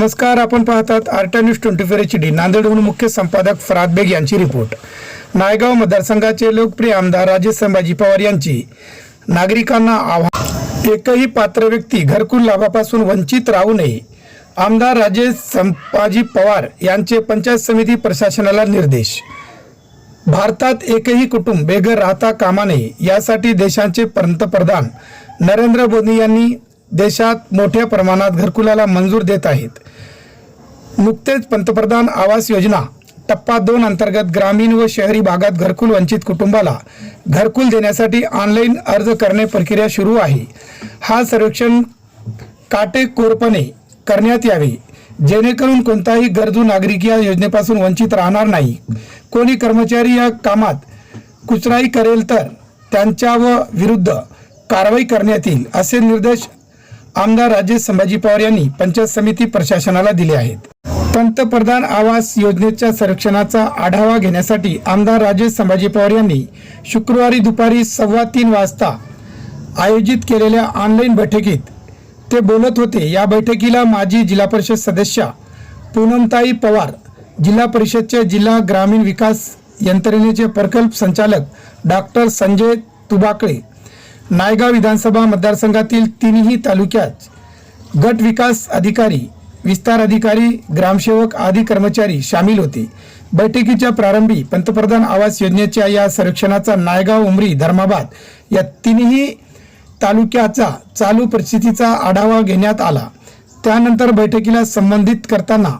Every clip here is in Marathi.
नमस्कार आपण पाहतात आर्टा news twenty four H D. नांदेडहून मुख्य संपादक फराद बेग यांची रिपोर्ट. नायगाव मतदारसंघाचे लोकप्रिय आमदार राजेश संभाजी पवार यांची नागरिकांना आव्हान. एकही पात्र व्यक्ती घरकुल लाभापासून वंचित राहू नये. आमदार राजेश संभाजी पवार यांचे पंचायत समिती प्रशासनाला निर्देश. भारतात एकही कुटुंब बेघर राहता कामा नये यासाठी देशाचे पंतप्रधान नरेंद्र मोदी यांनी देशात मोठ्या प्रमाणात घरकुलाला मंजूर देत आहेत. नुकतेच पंतप्रधान आवास योजना टप्पा दोन अंतर्गत ग्रामीण व शहरी भागात घरकुल वंचित कुटुंबाला घरकुल देण्यासाठी ऑनलाईन अर्ज करणे प्रक्रिया सुरू आहे. हा सर्वेक्षण काटेकोरपणे करण्यात यावे. जेणेकरून कोणताही गरजू नागरिक या योजनेपासून वंचित राहणार नाही. कोणी कर्मचारी या कामात कुचराई करेल तर त्यांच्या व विरुद्ध कारवाई करण्यात येईल असे निर्देश आमदार राजेश संभाजी पवार यांनी पंचायत समिती प्रशासनाला दिले आहेत. पंतप्रधान आवास योजनेच्या संरक्षणाचा आढावा घेण्यासाठी आमदार राजेश संभाजी पवार यांनी शुक्रवारी दुपारी सव्वा तीन वाजता आयोजित केलेल्या ऑनलाईन बैठकीत ते बोलत होते. या बैठकीला माजी जिल्हा परिषद सदस्या पूनमताई पवार जिल्हा परिषदचे जिल्हा ग्रामीण विकास यंत्रणेचे प्रकल्प संचालक डॉक्टर संजय तुबाकळे नायगाव विधानसभा मतदारसंघातील तिन्ही तालुक्यात गट विकास अधिकारी विस्तार अधिकारी ग्रामसेवक आदी कर्मचारी सामील होते. बैठकीच्या प्रारंभी पंतप्रधान आवास योजनेच्या या सर्वेक्षणाचा नायगाव उमरी धर्माबाद या तिन्ही तालुक्याचा चालू परिस्थितीचा आढावा घेण्यात आला. त्यानंतर बैठकीला संबंधित करताना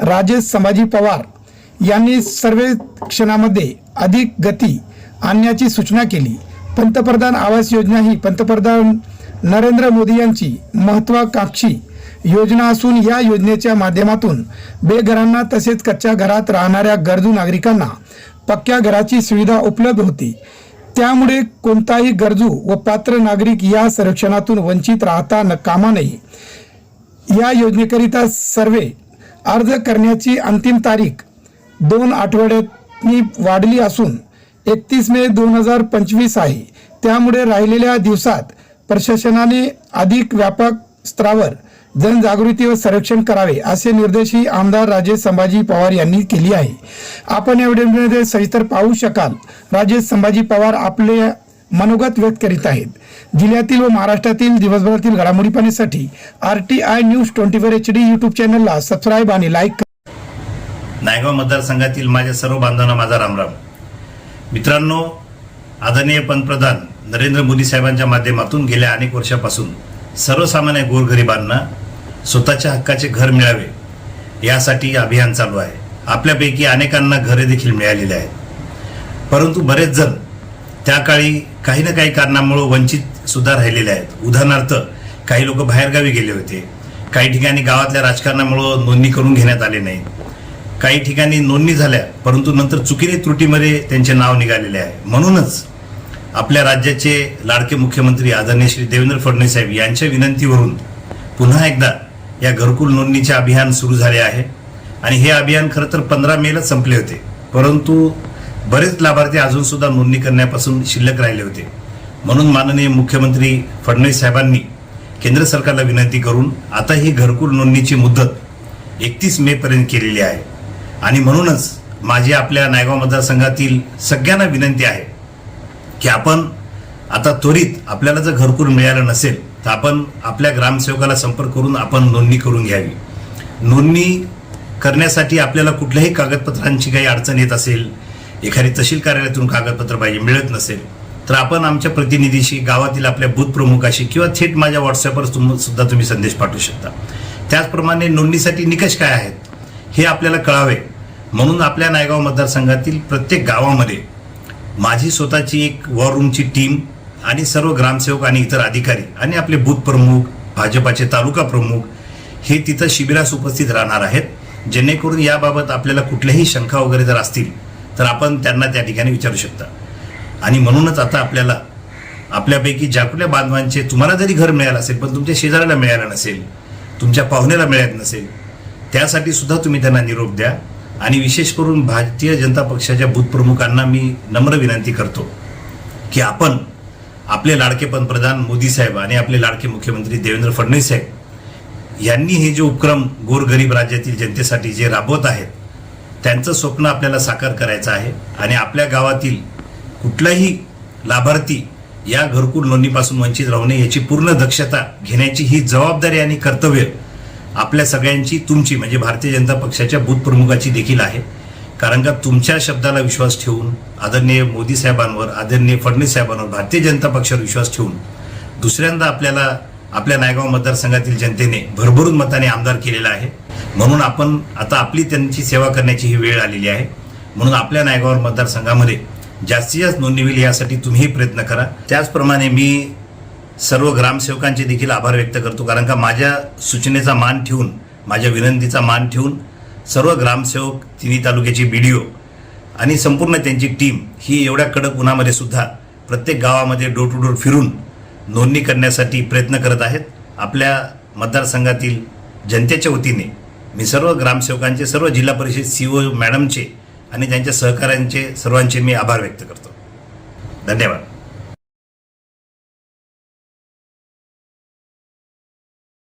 राजेश संभाजी पवार यांनी सर्वेक्षणामध्ये अधिक गती आणण्याची सूचना केली. पंतप्रधान आवास योजना ही पंतप्रधान नरेंद्र मोदी यांची महत्वाकांक्षी योजना असून या योजनेच्या माध्यमातून बेघरांना तसेच कच्च्या घरात राहणाऱ्या गरजू नागरिकांना पक्क्या घराची सुविधा उपलब्ध होती. त्यामुळे कोणताही गरजू व पात्र नागरिक या संरक्षणातून वंचित राहता न कामा नये. या योजनेकरिता सर्वे अर्ज करण्याची अंतिम तारीख दोन आठवड्यांनी वाढली असून एकतीस मे दोन हजार पंचवीस आहे. त्यामुळे राहिलेल्या दिवसात प्रशासनाने अधिक व्यापक स्तरावर जनजागृती व संरक्षण करावे असे निर्देशही आमदार राजेश संभाजी पवार यांनी केली आहे. आपण या व्हिडिओमध्ये सविस्तर पाहू शकाल राजेश संभाजी पवार आपले मनोगत व्यक्त करीत आहेत. जिल्ह्यातील व महाराष्ट्रातील दिवसभरातील घडामोडीपणीसाठी R T I news twenty four H D YouTube चॅनलला सबस्क्राईब आणि लाईक नायगाव मतदारसंघातील माझ्या सर्व बांधवांना माझा रामराम. मित्रांनो आदरणीय पंतप्रधान नरेंद्र मोदी साहेबांच्या माध्यमातून गेल्या अनेक वर्षापासून सर्वसामान्य गोरगरिबांना स्वतःच्या हक्काचे घर मिळावे यासाठी अभियान चालू आहे. आपल्यापैकी अनेकांना घरे देखील मिळालेली आहेत. परंतु बरेच जण त्या काळी काही ना काही कारणामुळे वंचित सुद्धा राहिलेले आहेत. उदाहरणार्थ काही लोक बाहेरगावी गेले होते. काही ठिकाणी गावातल्या राजकारणामुळं नोंदणी करून घेण्यात आले नाही काही ठिकाणी नोंदणी झाल्या परंतु नंतर चुकीने त्रुटीमध्ये त्यांचे नाव निघालेले आहे. म्हणूनच आपल्या राज्याचे लाडके मुख्यमंत्री आदरणीय श्री देवेंद्र फडणवीस साहेब यांच्या विनंतीवरून पुन्हा एकदा या घरकुल नोंदणीचे अभियान सुरू झाले आहे. आणि हे अभियान खरं तर पंधरा मेलाच संपले होते परंतु बरेच लाभार्थी अजूनसुद्धा नोंदणी करण्यापासून शिल्लक राहिले होते. म्हणून माननीय मुख्यमंत्री फडणवीस साहेबांनी केंद्र सरकारला विनंती करून आता ही घरकुल नोंदणीची मुदत एकतीस मेपर्यंत केलेली आहे. आणि म्हणूनच माझी आपल्या नायगाव मतदारसंघातील सगळ्यांना विनंती आहे की आपण आता त्वरित आपल्याला जर घरकुल मिळालं नसेल तर आपण आपल्या ग्रामसेवकाला संपर्क करून आपण नोंदणी करून घ्यावी. नोंदणी करण्यासाठी आपल्याला कुठल्याही कागदपत्रांची काही अडचण येत असेल एखादी तहसील कार्यालयातून कागदपत्र पाहिजे मिळत नसेल तर आपण आमच्या प्रतिनिधीशी गावातील आपल्या बूथ प्रमुखाशी किंवा थेट माझ्या व्हॉट्सअपवर तुम सुद्धा तुम्ही संदेश पाठवू शकता. त्याचप्रमाणे नोंदणीसाठी निकष काय आहेत हे आपल्याला कळावे. म्हणून आपल्या नायगाव मतदारसंघातील प्रत्येक गावामध्ये माझी स्वतःची एक वॉर रूमची टीम आणि सर्व ग्रामसेवक आणि इतर अधिकारी आणि आपले बूथ प्रमुख भाजपाचे तालुका प्रमुख हे तिथं शिबिरास उपस्थित राहणार आहेत. जेणेकरून याबाबत आपल्याला कुठल्याही शंका वगैरे जर असतील तर आपण त्यांना त्या ठिकाणी विचारू शकता. आणि म्हणूनच आता आपल्याला आपल्यापैकी ज्या कुठल्या बांधवांचे तुम्हाला जरी घर मिळालं असेल पण तुमच्या शेजाऱ्याला मिळालं नसेल तुमच्या पाहुण्याला मिळत नसेल त्यासाठी सुद्धा तुम्ही त्यांना निरोप द्या. आणि विशेष करून भारतीय जनता पक्षाच्या बूथप्रमुखांना मी नम्र विनंती करतो की आपण आपले लाडके पंतप्रधान मोदी साहेब आणि आपले लाडके मुख्यमंत्री देवेंद्र फडणवीस साहेब यांनी हे जे उपक्रम गोरगरीब राज्यातील जनतेसाठी जे राबवत आहेत त्यांचं स्वप्न आपल्याला साकार करायचं आहे आणि आपल्या गावातील कुठलाही लाभार्थी या घरकुल नोंदणीपासून वंचित राहू नये याची पूर्ण दक्षता घेण्याची ही जबाबदारी आणि कर्तव्य आपल्या सगळ्यांची तुमची म्हणजे भारतीय जनता पक्षाच्या बूथ प्रमुखाची देखील आहे. कारण का तुमच्या शब्दाला विश्वास ठेवून आदरणीय मोदी साहेबांवर आदरणीय फडणवीस साहेबांवर भारतीय जनता पक्षावर विश्वास ठेवून दुसऱ्यांदा आपल्याला आपल्या नायगाव मतदारसंघातील जनतेने भरभरून मताने आमदार केलेला आहे. म्हणून आपण आता आपली त्यांची सेवा करण्याची ही वेळ आलेली आहे. म्हणून आपल्या नायगाव मतदारसंघामध्ये जास्तीत जास्त नोंदणी होईल यासाठी तुम्हीही प्रयत्न करा. त्याचप्रमाणे मी सर्व ग्रामसेवकांचे देखील आभार व्यक्त करतो. कारण का माझ्या सूचनेचा मान ठेवून माझ्या विनंतीचा मान ठेवून सर्व ग्रामसेवक तिन्ही तालुक्याची बी डी ओ आणि संपूर्ण त्यांची टीम ही एवढ्या कडक उन्हामध्ये सुद्धा प्रत्येक गावामध्ये डोर टू डोर फिरून नोंदणी करण्यासाठी प्रयत्न करत आहेत. आपल्या मतदारसंघातील जनतेच्या वतीने मी सर्व ग्रामसेवकांचे सर्व जिल्हा परिषद सी ओ मॅडमचे आणि त्यांच्या सहकाऱ्यांचे सर्वांचे मी आभार व्यक्त करतो. धन्यवाद.